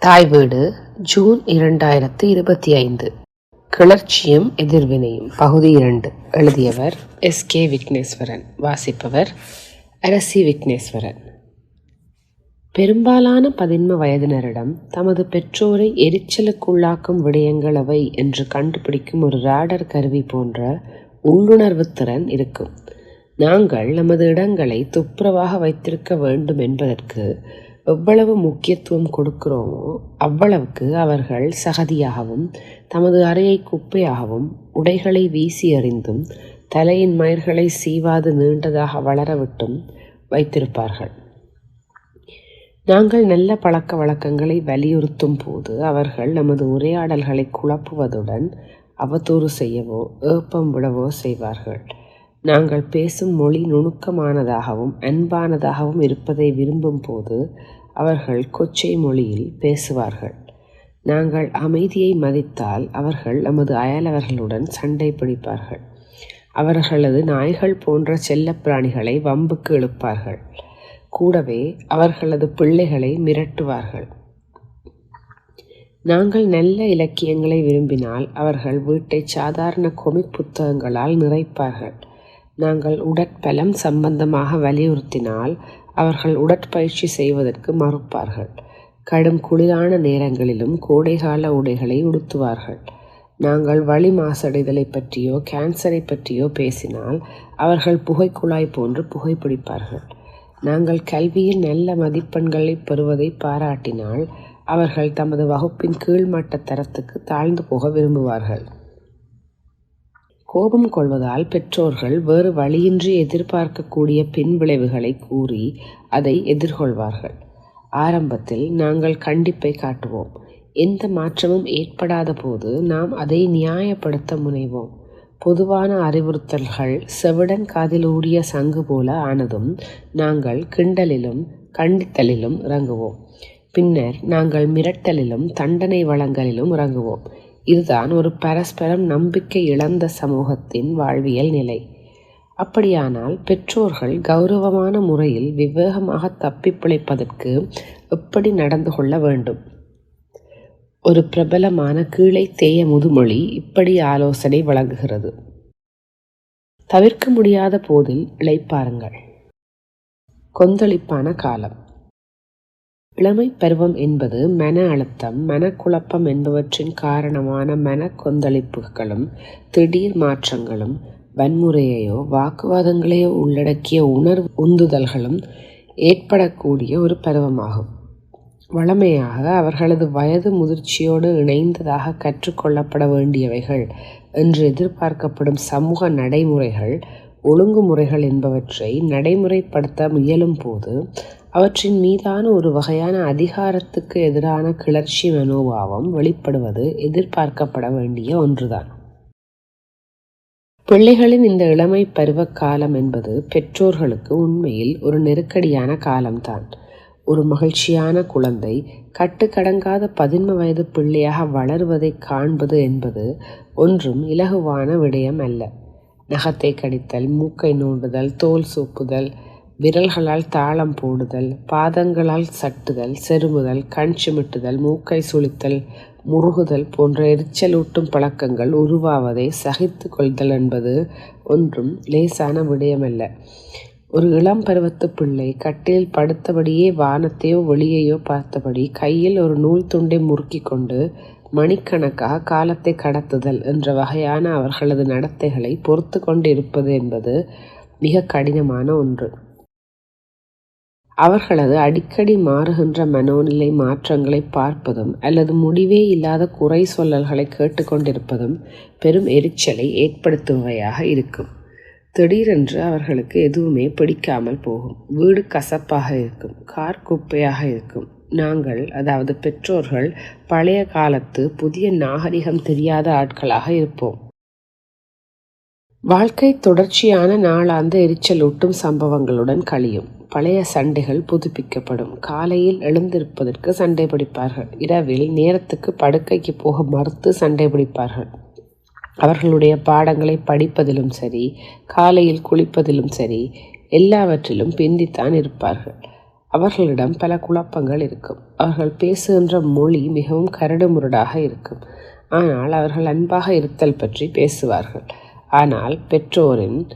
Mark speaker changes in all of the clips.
Speaker 1: தாய் வீடு ஜூன் இரண்டாயிரத்து இருபத்தி ஐந்து. கிளர்ச்சியும் எதிர்வினையும். பகுதி இரண்டு. எழுதியவர் எஸ். கே. விக்னேஸ்வரன். வாசிப்பவர் அரசி விக்னேஸ்வரன். பெரும்பாலான பதின்ம வயதினரிடம் தமது பெற்றோரை எரிச்சலுக்குள்ளாக்கும் விடயங்கள் அவை என்று கண்டுபிடிக்கும் ஒரு ராடர் கருவி போன்ற உள்ளுணர்வு திறன் இருக்கும். நாங்கள் நமது இடங்களை துப்புரவாக வைத்திருக்க வேண்டும் என்பதற்கு எவ்வளவு முக்கியத்துவம் கொடுக்கிறோமோ அவ்வளவுக்கு அவர்கள் சகதியாகவும் தமது அறையை குப்பையாகவும் உடைகளை வீசி எறிந்தும் தலையின் மயிர்களை சீவாது நீண்டதாக வளரவிட்டும் வைத்திருப்பார்கள். நாங்கள் நல்ல பழக்க வழக்கங்களை வலியுறுத்தும் போது அவர்கள் நமது உரையாடல்களை குழப்புவதுடன் அவதூறு செய்யவோ ஏப்பம் விடவோ செய்வார்கள். நாங்கள் பேசும் மொழி நுணுக்கமானதாகவும் அன்பானதாகவும் இருப்பதை விரும்பும் போது அவர்கள் கொச்சை மொழியில் பேசுவார்கள். நாங்கள் அமைதியை மதித்தால் அவர்கள் நமது அயலவர்களுடன் சண்டை பிடிப்பார்கள். அவர்களது நாய்கள் போன்ற செல்லப்பிராணிகளை வம்புக்கு இழுப்பார்கள். கூடவே அவர்களது பிள்ளைகளை மிரட்டுவார்கள். நாங்கள் நல்ல இலக்கியங்களை விரும்பினால் அவர்கள் வீட்டை சாதாரண கொமிக் புத்தகங்களால் நிறைப்பார்கள். நாங்கள் உடற்பலம் சம்பந்தமாக வலியுறுத்தினால் அவர்கள் உடற்பயிற்சி செய்வதற்கு மறுப்பார்கள். கடும் குளிரான நேரங்களிலும் கோடைகால உடைகளை உடுத்துவார்கள். நாங்கள் வழி மாசடைதலை பற்றியோ கேன்சரை பற்றியோ பேசினால் அவர்கள் புகைக்குழாய் போன்று புகைப்பிடிப்பார்கள். நாங்கள் கல்வியில் நல்ல மதிப்பெண்களை பெறுவதை பாராட்டினால் அவர்கள் தமது வகுப்பின் கீழ்மட்ட தரத்துக்கு தாழ்ந்து போக விரும்புவார்கள். கோபம் கொள்வதால் பெற்றோர்கள் வேறு வழியின்றி எதிர்பார்க்கக்கூடிய பின்விளைவுகளை கூறி அதை எதிர்கொள்வார்கள். ஆரம்பத்தில் நாங்கள் கண்டிப்பை காட்டுவோம். எந்த மாற்றமும் ஏற்படாத போது நாம் அதை நியாயப்படுத்த முனைவோம். பொதுவான அறிவுறுத்தல்கள் செவிடன் காதில் ஊறிய சங்கு போல ஆனதும் நாங்கள் கிண்டலிலும் கண்டித்தலிலும் இறங்குவோம். பின்னர் நாங்கள் மிரட்டலிலும் தண்டனை வழங்கலிலும் இறங்குவோம். இதுதான் ஒரு பரஸ்பரம் நம்பிக்கை இழந்த சமூகத்தின் வாழ்வியல் நிலை. அப்படியானால் பெற்றோர்கள் கௌரவமான முறையில் விவேகமாக தப்பி பிழைப்பதற்கு எப்படி நடந்து கொள்ள வேண்டும்? ஒரு பிரபலமான கீழே தேய முதுமொழி இப்படி ஆலோசனை வழங்குகிறது. தவிர்க்க முடியாத போதில் இழைப்பாருங்கள் கொந்தளிப்பான காலம். இளமை பருவம் என்பது மன அழுத்தம் மனக்குழப்பம் என்பவற்றின் காரணமான மன கொந்தளிப்புகளும் திடீர் மாற்றங்களும் வன்முறையையோ வாக்குவாதங்களையோ உள்ளடக்கிய உணர்வு உந்துதல்களும் ஏற்படக்கூடிய ஒரு பருவமாகும். வழமையாக அவர்களது வயது முதிர்ச்சியோடு இணைந்ததாக கற்றுக்கொள்ளப்பட வேண்டியவைகள் என்று எதிர்பார்க்கப்படும் சமூக நடைமுறைகள் ஒழுங்குமுறைகள் என்பவற்றை நடைமுறைப்படுத்த முயலும் போது அவற்றின் மீதான ஒரு வகையான அதிகாரத்துக்கு எதிரான கிளர்ச்சி மனோபாவம் வெளிப்படுவது எதிர்பார்க்கப்பட வேண்டிய ஒன்றுதான். பிள்ளைகளின் இந்த இளமை பருவ காலம் என்பது பெற்றோர்களுக்கு உண்மையில் ஒரு நெருக்கடியான காலம்தான். ஒரு மகிழ்ச்சியான குழந்தை கட்டுக்கடங்காத பதின்ம வயது பிள்ளையாக வளருவதை காண்பது என்பது ஒன்றும் இலகுவான விடயம் அல்ல. நகத்தை கடித்தல் மூக்கை நோண்டுதல் தோல் சூப்புதல் விரல்களால் தாளம் போடுதல் பாதங்களால் சட்டுதல் செருமுதல் கண் சிமிட்டுதல் மூக்கை சுழித்தல் முருகுதல் போன்ற எரிச்சலூட்டும் பழக்கங்கள் உருவாவதை சகித்து கொள்தல் என்பது ஒன்றும் லேசான விடயமல்ல. ஒரு இளம் பருவத்து பிள்ளை கட்டிலில் படுத்தபடியே வானத்தையோ வெளியையோ பார்த்தபடி கையில் ஒரு நூல் துண்டை முறுக்கி கொண்டு மணிக்கணக்காக காலத்தை கடத்துதல் என்ற வகையான அவர்களது நடத்தைகளை பொறுத்து கொண்டிருப்பது என்பது மிக கடினமான ஒன்று. அவர்களது அடிக்கடி மாறுகின்ற மனோநிலை மாற்றங்களை பார்ப்பதும் அல்லது முடிவே இல்லாத குறை சொல்லல்களை கேட்டுக்கொண்டிருப்பதும் பெரும் எரிச்சலை ஏற்படுத்துபவையாக இருக்கும். திடீரென்று அவர்களுக்கு எதுவுமே பிடிக்காமல் போகும். வீடு கசப்பாக இருக்கும். கார் குப்பையாக இருக்கும். நாங்கள் அதாவது பெற்றோர்கள் பழைய காலத்து புதிய நாகரிகம் தெரியாத ஆட்களாக இருப்போம். வாழ்க்கை தொடர்ச்சியான நாளாந்த எரிச்சலூட்டும் சம்பவங்களுடன் கழியும். பழைய சண்டைகள் புதுப்பிக்கப்படும். காலையில் எழுந்திருப்பதற்கு சண்டை பிடிப்பார்கள். இரவில் நேரத்துக்கு படுக்கைக்கு போக மறுத்து சண்டை பிடிப்பார்கள். அவர்களுடைய பாடங்களை படிப்பதிலும் சரி காலையில் குளிப்பதிலும் சரி எல்லாவற்றிலும் பிந்தித்தான் இருப்பார்கள். அவர்களிடம் பல குழப்பங்கள் இருக்கும். அவர்கள் பேசுகின்ற மொழி மிகவும் கரடுமுரடாக இருக்கும். ஆனால் அவர்கள் அன்பாக இருத்தல் பற்றி பேசுவார்கள். ஆனால் பெற்றோரின்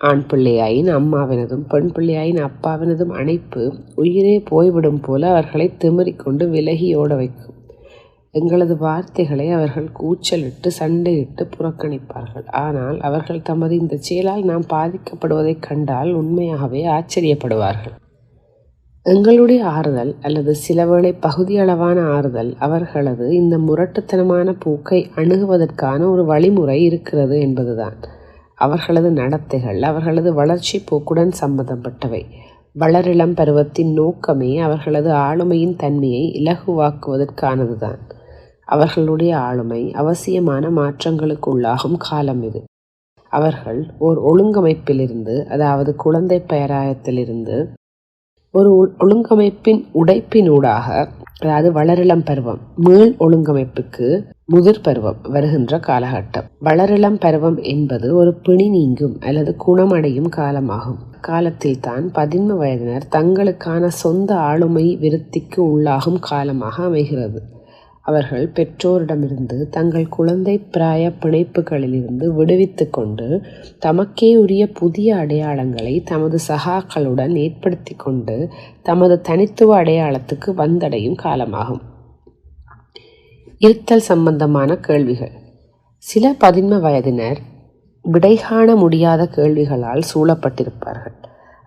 Speaker 1: ஆண் பிள்ளையாயின் அம்மாவினதும் பெண் பிள்ளையாயின் அப்பாவினதும் அணைப்பு உயிரே போய்விடும் போல அவர்களை திமிரிக்கொண்டு விலகி ஓட வைக்கும். எங்களது வார்த்தைகளை அவர்கள் கூச்சலிட்டு சண்டையிட்டு புறக்கணிப்பார்கள். ஆனால் அவர்கள் தமது இந்த செயலால் நாம் பாதிக்கப்படுவதைக் கண்டால் உண்மையாகவே ஆச்சரியப்படுவார்கள். எங்களுடைய ஆறுதல் அல்லது சிலவேளை பகுதியளவான ஆறுதல் அவர்களது இந்த முரட்டுத்தனமான போக்கை அணுகுவதற்கான ஒரு வழிமுறை இருக்கிறது என்பதுதான். அவர்களது நடத்தைகள் அவர்களது வளர்ச்சி போக்குடன் சம்பந்தப்பட்டவை. வளரிளம் பருவத்தின் நோக்கமே அவர்களது ஆளுமையின் தன்மையை இலகுவாக்குவதற்கானதுதான். அவர்களுடைய ஆளுமை அவசியமான மாற்றங்களுக்கு உள்ளாகும் காலம் இது. அவர்கள் ஓர் ஒழுங்கமைப்பிலிருந்து அதாவது குழந்தை பேராயத்திலிருந்து ஒரு ஒழுங்கமைப்பின் உடைப்பினூடாக அதாவது வளரிளம் பருவம் மீள் ஒழுங்கமைப்புக்கு முதிர் பருவம் வருகின்ற காலகட்டம். வளரிளம் பருவம் என்பது ஒரு பிணி நீங்கும் அல்லது குணமடையும் காலமாகும். காலத்தில் தான் பதின்ம வயதினர் தங்களுக்கான சொந்த ஆளுமை விருத்திக்கு உள்ளாகும் காலமாக அமைகிறது. அவர்கள் பெற்றோரிடமிருந்து தங்கள் குழந்தை பிராய பிணைப்புகளிலிருந்து விடுவித்து கொண்டு தமக்கே உரிய புதிய அடையாளங்களை தமது சகாக்களுடன் ஏற்படுத்தி கொண்டு தமது தனித்துவ அடையாளத்துக்கு வந்தடையும் காலமாகும். இருத்தல் சம்பந்தமான கேள்விகள். சில பதின்ம வயதினர் விடைகாண முடியாத கேள்விகளால் சூழப்பட்டிருப்பார்கள்.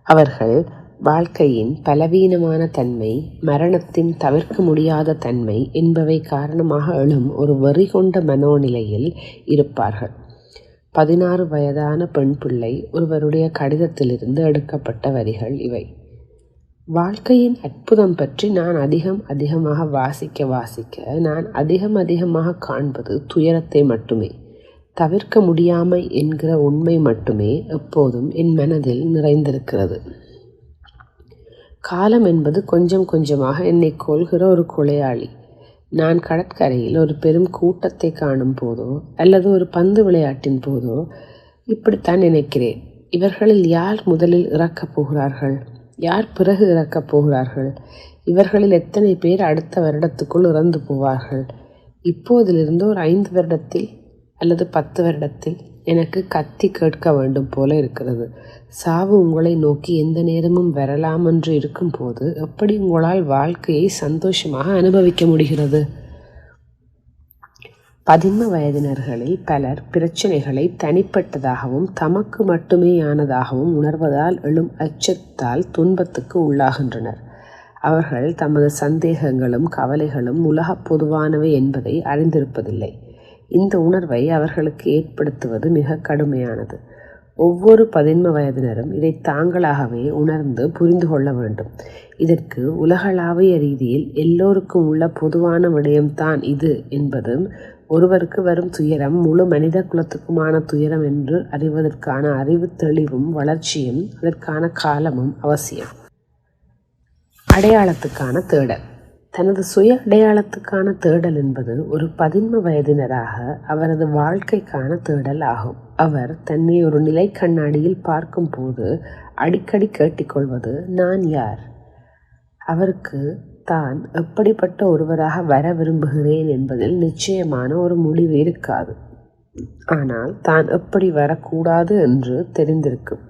Speaker 1: அவர்கள் வாழ்க்கையின் பலவீனமான தன்மை மரணத்தின் தவிர்க்க முடியாத தன்மை என்பவை காரணமாக எழும் ஒரு வெறி கொண்ட மனோநிலையில் இருப்பார்கள். பதினாறு வயதான பெண் பிள்ளை ஒருவருடைய கடிதத்திலிருந்து எடுக்கப்பட்ட வரிகள் இவை. வாழ்க்கையின் அற்புதம் பற்றி நான் அதிகம் அதிகமாக வாசிக்க வாசிக்க நான் அதிகம் அதிகமாக காண்பது துயரத்தை மட்டுமே தவிர்க்க முடியாமை என்கிற உண்மை மட்டுமே எப்போதும் என் மனதில் நிறைந்திருக்கிறது. காலம் என்பது கொஞ்சம் கொஞ்சமாக என்னை கொள்கிற ஒரு கொலையாளி. நான் கடற்கரையில் ஒரு பெரும் கூட்டத்தை காணும் போதோ அல்லது ஒரு பந்து விளையாட்டின் போதோ இப்படித்தான் நினைக்கிறேன். இவர்களில் யார் முதலில் இறக்கப் போகிறார்கள்? யார் பிறகு இறக்கப் போகிறார்கள்? இவர்களில் எத்தனை பேர் அடுத்த வருடத்துக்குள் இறந்து போவார்கள்? இப்போதிலிருந்து ஒரு ஐந்து வருடத்தில் அல்லது பத்து வருடத்தில் எனக்கு கத்தி கேட்க வேண்டும் போல இருக்கிறது. சாவு உங்களை நோக்கி எந்த நேரமும் வரலாமென்று இருக்கும்போது எப்படி உங்களால் வாழ்க்கையை சந்தோஷமாக அனுபவிக்க முடிகிறது? பதின்ம வயதினர்களில் பலர் பிரச்சனைகளை தனிப்பட்டதாகவும் தமக்கு மட்டுமேயானதாகவும் உணர்வதால் எழும் அச்சத்தால் துன்பத்துக்கு உள்ளாகின்றனர். அவர்கள் தமது சந்தேகங்களும் கவலைகளும் உலக பொதுவானவை என்பதை அறிந்திருப்பதில்லை. இந்த உணர்வை அவர்களுக்கு ஏற்படுத்துவது மிக கடுமையானது. ஒவ்வொரு பதின்ம வயதினரும் இதை தாங்களாகவே உணர்ந்து புரிந்து கொள்ள வேண்டும். இதற்கு உலகளாவிய ரீதியில் எல்லோருக்கும் உள்ள பொதுவான விடயம்தான் இது என்பதும் ஒருவருக்கு வரும் துயரம் முழு மனித குலத்துக்குமான துயரம் என்று அறிவதற்கான அறிவு தெளிவும் வளர்ச்சியும் அதற்கான காலமும் அவசியம். அடையாளத்துக்கான தேடல். தனது சுய அடையாளத்துக்கான தேடல் என்பது ஒரு பதின்ம வயதினராக அவரது வாழ்க்கைக்கான தேடல் ஆகும். அவர் தன்னை ஒரு நிலை கண்ணாடியில் பார்க்கும்போது அடிக்கடி கேட்டிக்கொள்வது நான் யார்? அவருக்கு தான் எப்படிப்பட்ட ஒருவராக வர விரும்புகிறேன் என்பதில் நிச்சயமான ஒரு முடிவு இருக்காது. ஆனால் தான் எப்படி வரக்கூடாது என்று தெரிந்திருக்கும்.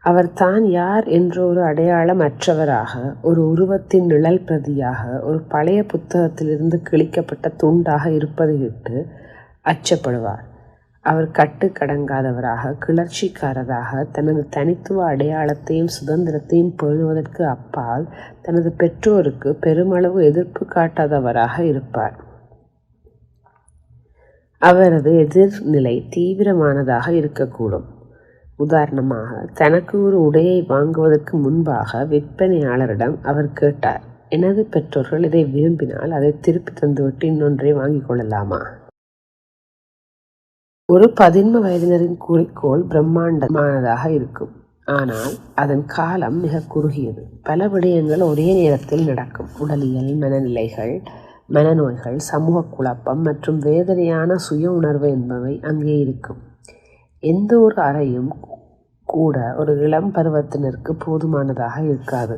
Speaker 1: அவர் தான் யார் என்ற ஒரு அடையாளம் அற்றவராக ஒரு உருவத்தின் நிழல் பிரதியாக ஒரு பழைய புத்தகத்திலிருந்து கிழிக்கப்பட்ட துண்டாக இருப்பதை இட்டு அச்சப்படுவார். அவர் கட்டுக்கடங்காதவராக கிளர்ச்சிக்காரராக தனது தனித்துவ அடையாளத்தையும் சுதந்திரத்தையும் பெறுவதற்கு அப்பால் தனது பெற்றோருக்கு பெருமளவு எதிர்ப்பு காட்டாதவராக இருப்பார். அவரது எதிர்நிலை தீவிரமானதாக இருக்கக்கூடும். உதாரணமாக தனக்கு ஒரு உடையை வாங்குவதற்கு முன்பாக விற்பனையாளரிடம் அவர் கேட்டார். எனது பெற்றோர்கள் இதை விரும்பினால் அதை திருப்பி தந்துவிட்டு இன்னொன்றை வாங்கிக் கொள்ளலாமா? ஒரு பதின்ம வயதினரின் குறிக்கோள் பிரம்மாண்டமானதாக இருக்கும். ஆனால் அதன் காலம் மிக குறுகியது. பல விடயங்கள் ஒரே நேரத்தில் நடக்கும். உடலியல் மனநிலைகள் மனநோய்கள் சமூக குழப்பம் மற்றும் வேதனையான சுய உணர்வு என்பவை அங்கே இருக்கும். எந்த ஒரு அறையும் கூட ஒரு இளம் பருவத்தினருக்கு போதுமானதாக இருக்காது.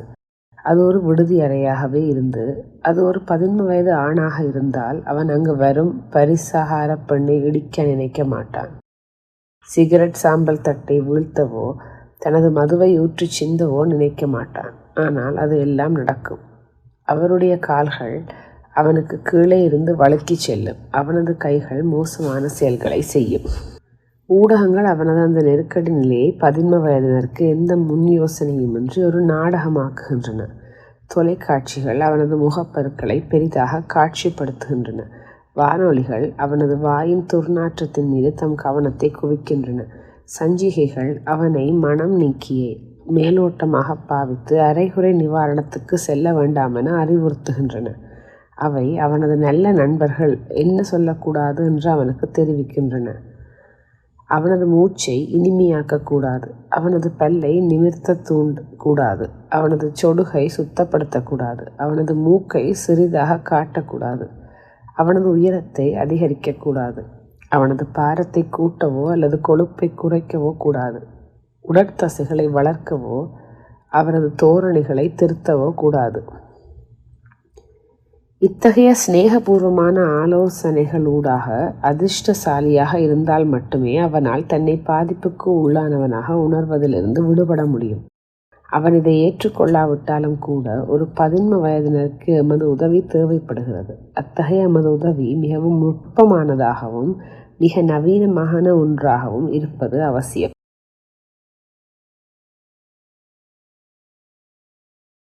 Speaker 1: அது ஒரு விடுதி அறையாகவே இருந்து அது ஒரு பதின்ம வயது ஆணாக இருந்தால் அவன் அங்கு வரும் பரிசாகார பெண்ணை இடிக்க நினைக்க மாட்டான். சிகரெட் சாம்பல் தட்டை வீழ்த்தவோ தனது மதுவை ஊற்றி சிந்தவோ நினைக்க மாட்டான். ஆனால் அது எல்லாம் நடக்கும். அவருடைய கால்கள் அவனுக்கு கீழே இருந்து வழுக்கி செல்லும். அவனது கைகள் மோசமான செயல்களை செய்யும். ஊடகங்கள் அவனது அந்த நெருக்கடி நிலையை பதின்ம வயதினருக்கு எந்த முன் யோசனையுமின்றி ஒரு நாடகமாக்குகின்றன. தொலைக்காட்சிகள் அவனது முகப்பருக்களை பெரிதாக காட்சிப்படுத்துகின்றன. வானொலிகள் அவனது வாயின் துர்நாற்றத்தின் மீது தம் கவனத்தை குவிக்கின்றன. சஞ்சிகைகள் அவனை மனம் நீக்கியே மேலோட்டமாக பாவித்து அரைகுறை நிவாரணத்துக்கு செல்ல வேண்டாமென அறிவுறுத்துகின்றன. அவை அவனது நல்ல நண்பர்கள் என்ன சொல்லக்கூடாது என்று அவனுக்கு தெரிவிக்கின்றன. அவனது மூச்சை இனிமையாக்கக்கூடாது. அவனது பல்லை நிமிர்த்த தூண்டக்கூடாது அவனது சொடுகை சுத்தப்படுத்தக்கூடாது. அவனது மூக்கை சிறிதாக காட்டக்கூடாது. அவனது உயரத்தை அதிகரிக்கக்கூடாது. அவனது பாரத்தை கூட்டவோ அல்லது கொழுப்பை குறைக்கவோ கூடாது. உடற்தசைகளை வளர்க்கவோ அவனது தோரணிகளை திருத்தவோ கூடாது. இத்தகைய சிநேகபூர்வமான ஆலோசனைகளூடாக அதிர்ஷ்டசாலியாக இருந்தால் மட்டுமே அவனால் தன்னை பாதிப்புக்கு உள்ளானவனாக உணர்வதிலிருந்து விடுபட முடியும். அவன் இதை ஏற்றுக்கொள்ளாவிட்டாலும் கூட ஒரு பதின்ம வயதினருக்கு எமது உதவி தேவைப்படுகிறது. அத்தகைய எமது உதவி மிகவும் நுட்பமானதாகவும் மிக நவீனமான ஒன்றாகவும் இருப்பது அவசியம்.